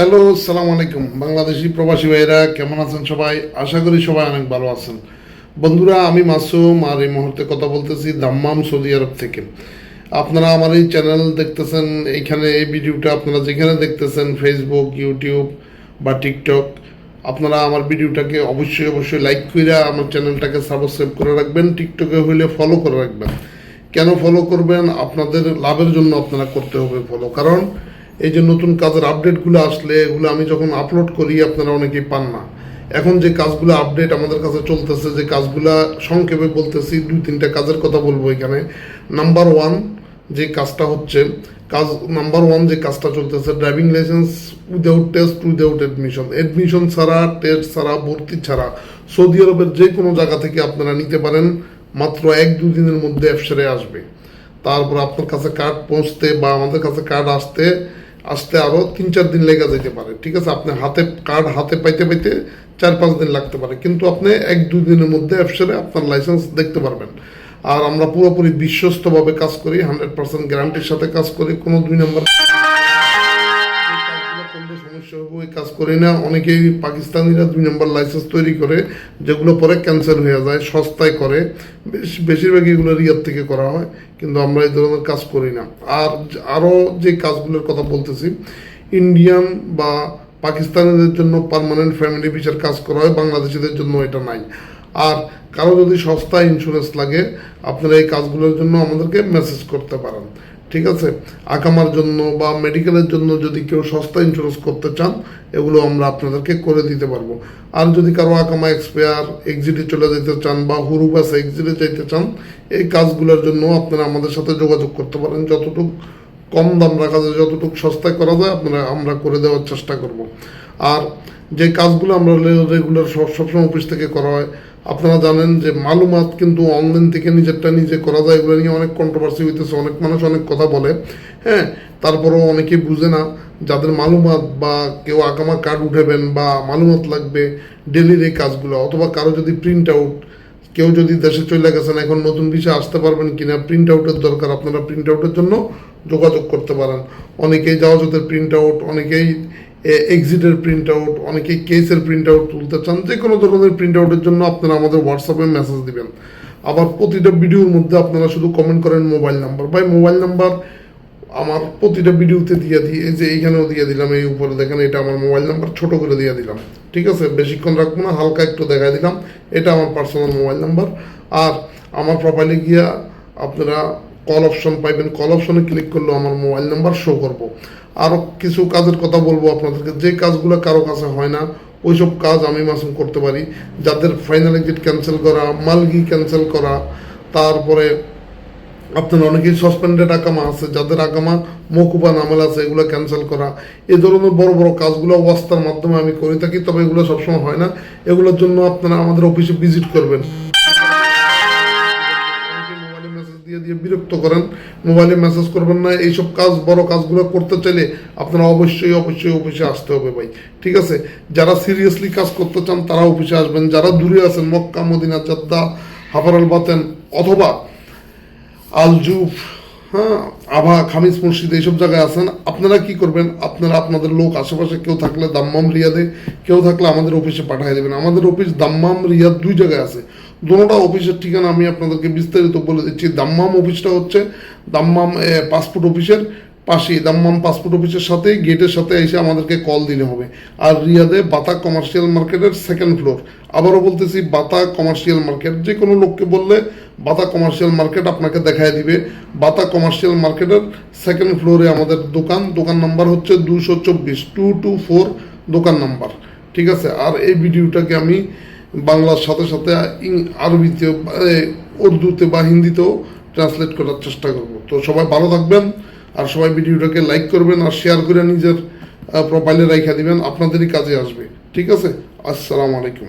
Hello সালাম আলাইকুম। বাংলাদেশি প্রবাসী ভাইরা কেমন আছেন সবাই? আশা করি সবাই অনেক ভালো আছেন। বন্ধুরা, আমি মাসুম আর এই মুহূর্তে কথা বলতেছি দাম্মাম সৌদি আরব থেকে। আপনারা আমার এই চ্যানেল দেখতেছেন, এইখানে এই ভিডিওটা আপনারা যেখানে দেখতেছেন ফেসবুক ইউটিউব বা টিকটক আপনারা আমার ভিডিওটাকে অবশ্যই অবশ্যই লাইক করে আমার চ্যানেলটাকে সাবস্ক্রাইব করে রাখবেন টিকটকে হইলে ফলো করে রাখবেন। কেন ফলো করবেন? আপনাদের লাভের জন্য আপনারা করতে হবে ফলো কারণ এই যে নতুন কাজের আপডেটগুলো আসলে, এগুলো আমি যখন আপলোড করি, আপনারা অনেকেই পান না। এখন যে কাজগুলো আপডেট আমাদের কাছে চলতেছে, যে কাজগুলো সংক্ষেপে বলতেছি, দুই, তিনটা কাজের কথা বলব এখানে। নাম্বার ওয়ান যে কাজটা হচ্ছে, কাজ নাম্বার ওয়ান যে কাজটা চলতেছে driving licence without test without admission admission ছাড়া টেস্ট ছাড়া, ভর্তি ছাড়া সৌদি আরবের যে কোনো জায়গা থেকে আপনারা নিতে পারেন, মাত্র এক, দুই দিনের মধ্যে অ্যাপসারে আসবে। তারপর আপনার কাছে কার্ড পৌঁছতে বা আমাদের কাছে কার্ড আসতে আসতে আরও তিন, চার দিন লেগে যেতে পারে, ঠিক আছে? আপনি হাতে, কার্ড হাতে পাইতে পাইতে চার, পাঁচ দিন লাগতে পারে, কিন্তু আপনি এক, দুই দিনের মধ্যে অ্যাপসারে আপনার লাইসেন্স দেখতে পারবেন। আর আমরা পুরোপুরি বিশ্বস্তভাবে কাজ করি হান্ড্রেড পার্সেন্ট গ্যারান্টির সাথে কাজ করি, কোনো দুই নম্বর ওই কাজ করি না। অনেকেই পাকিস্তানিরা দুই নম্বর লাইসেন্স তৈরি করে, যেগুলো পরে ক্যান্সেল হয়ে যায়, সস্তায় করে। বেশ- বেশিরভাগ এগুলো রিয়ার থেকে করা হয়, কিন্তু আমরা এই ধরনের কাজ করি না। আর আরও যে কাজগুলোর কথা বলতেছি ইন্ডিয়ান বা পাকিস্তানিদের জন্য পার্মানেন্ট ফ্যামিলি ভিসার কাজ করা হয়, বাংলাদেশিদের জন্য এটা নাই। আর কারও যদি সস্তা ইন্স্যুরেন্স লাগে, আপনারা এই কাজগুলোর জন্য আমাদেরকে মেসেজ করতে পারেন। ঠিক আছে? আকামার জন্য বা মেডিকেলের জন্য যদি কেউ সস্তা ইন্স্যুরেন্স করতে চান, এগুলো আমরা আপনাদেরকে করে দিতে পারব। আর যদি কারও আকামা এক্সপায়ার এক্সিটে চলে যেতে চান বা হুরুবাস এক্সিটে যেতে চান, এই কাজগুলোর জন্য আপনারা আমাদের সাথে যোগাযোগ করতে পারেন। যতটুকু কম দাম রাখা যায়, যতটুকু সস্তায় করা যায়, আপনারা, আমরা করে দেওয়ার চেষ্টা করব। আর যে কাজগুলো আমরা রেগুলার সব সবসময় অফিস থেকে করা হয় আপনারা জানেন যে মালুমাত কিন্তু অনলাইন থেকে নিজেরটা নিজে করা যায়, এগুলো নিয়ে অনেক কন্ট্রোভার্সি হইতেছে, অনেক মানুষ অনেক কথা বলে। হ্যাঁ তারপরেও অনেকেই বুঝে না, যাদের মালুমাত বা কেউ আকামা কার্ড উঠাবেন বা মালুমাত লাগবে ডেলির এই কাজগুলো, অথবা কারও যদি প্রিন্ট আউট কেউ যদি দেশে চলে গেছেন, এখন নতুন বিষয় আসতে পারবেন কিনা প্রিন্ট আউটের দরকার, আপনারা প্রিন্ট আউটের জন্য যোগাযোগ করতে পারেন। অনেকেই জাহাজতের প্রিন্ট আউট অনেকেই এক্সিটের প্রিন্ট আউট অনেকেই কেসের প্রিন্ট আউট তুলতে চান, যে কোনো ধরনের প্রিন্ট আউটের জন্য আপনারা আমাদের হোয়াটসঅ্যাপে মেসেজ দিবেন। আবার প্রতিটা ভিডিওর মধ্যে আপনারা শুধু কমেন্ট করেন মোবাইল নাম্বার ভাই মোবাইল নাম্বার আমার প্রতিটা ভিডিওতে দিয়ে এই যে এইখানেও দিয়ে দিলাম, এই উপরে দেখেন এটা আমার মোবাইল নাম্বার ছোট করে দিয়ে দিলাম। ঠিক আছে? বেশিক্ষণ রাখব না, হালকা একটু দেখাই দিলাম, এটা আমার পার্সোনাল মোবাইল নাম্বার আর আমার প্রোফাইলে গিয়া আপনারা কল অপশন পাইবেন কল অপশনে ক্লিক করলেও আমার মোবাইল নাম্বার শো করব। আরও কিছু কাজের কথা বলব আপনাদেরকে। যে কাজগুলো কারও কাছে হয় না, ওইসব কাজ আমি মাসুম করতে পারি। যাদের ফাইনাল এক্সিট ক্যান্সেল করা, মালগি ক্যান্সেল করা, তারপরে আপনার অনেকেই সাসপেন্ডেড আকামা আছে, যাদের আকামা মকুবা নামেল আছে, এগুলো ক্যান্সেল করা। এ ধরনের বড় বড় কাজগুলো ওয়াস্তার মাধ্যমে আমি করে থাকি, তবে এগুলো সবসময় হয় না। এগুলোর জন্য আপনারা আমাদের অফিসে ভিজিট করবেন। দিয়ে দিয়ে বিরক্ত করেন মোবাইলে মেসেজ করবেন না, এইসব কাজ, বড় কাজগুলো করতে চাইলে আপনারা অবশ্যই অবশ্যই অফিসে আসতে হবে ভাই। ঠিক আছে? যারা সিরিয়াসলি কাজ করতে চান, তারা অফিসে আসবেন। যারা দূরে আছেন, Mecca, Medina Jeddah Hafar al Batin, অথবা আলজুফ হ্যাঁ আভা খামিজ মসজিদ, এইসব জায়গায় আছেন, আপনারা কি করবেন? আপনারা আপনাদের লোক আশেপাশে কেউ থাকলে দাম্মাম রিয়াদে, কেউ থাকলে আমাদের অফিসে পাঠিয়ে দেবেন। আমাদের অফিস দাম্মাম রিয়াদ দুই জায়গায় আছে। দুটোটা অফিসের ঠিকানা আমি আপনাদেরকে বিস্তারিত বলে দিচ্ছি। দাম্মাম অফিসটা হচ্ছে দাম্মাম পাসপোর্ট অফিসের পাশেই। দাম্মাম পাসপোর্ট অফিসের সাথেই গেটের সাথে এসে আমাদেরকে কল দিলে হবে। আর রিয়াদে বাতা কমার্শিয়াল মার্কেটের সেকেন্ড ফ্লোর আবারও বলতেছি, বাতা কমার্শিয়াল মার্কেট যে কোনো লোককে বললে বাতা কমার্শিয়াল মার্কেট আপনাকে দেখায় দিবে। বাতা কমার্শিয়াল মার্কেটের সেকেন্ড ফ্লোরে আমাদের দোকান। দোকান নাম্বার হচ্ছে দুশো চব্বিশ টু টু ফোর দোকান নাম্বার ঠিক আছে? আর এই ভিডিওটাকে আমি বাংলার সাথে সাথে আরবিতে উর্দুতে বা হিন্দিতেও ট্রান্সলেট করার চেষ্টা করব। তো সবাই ভালো থাকবেন আর সবাই ভিডিওটাকে লাইক করবেন আর শেয়ার করে নিজের প্রোফাইলে রাইখা দিবেন। আপনাদেরই কাজে আসবে। ঠিক আছে? আসসালামু আলাইকুম।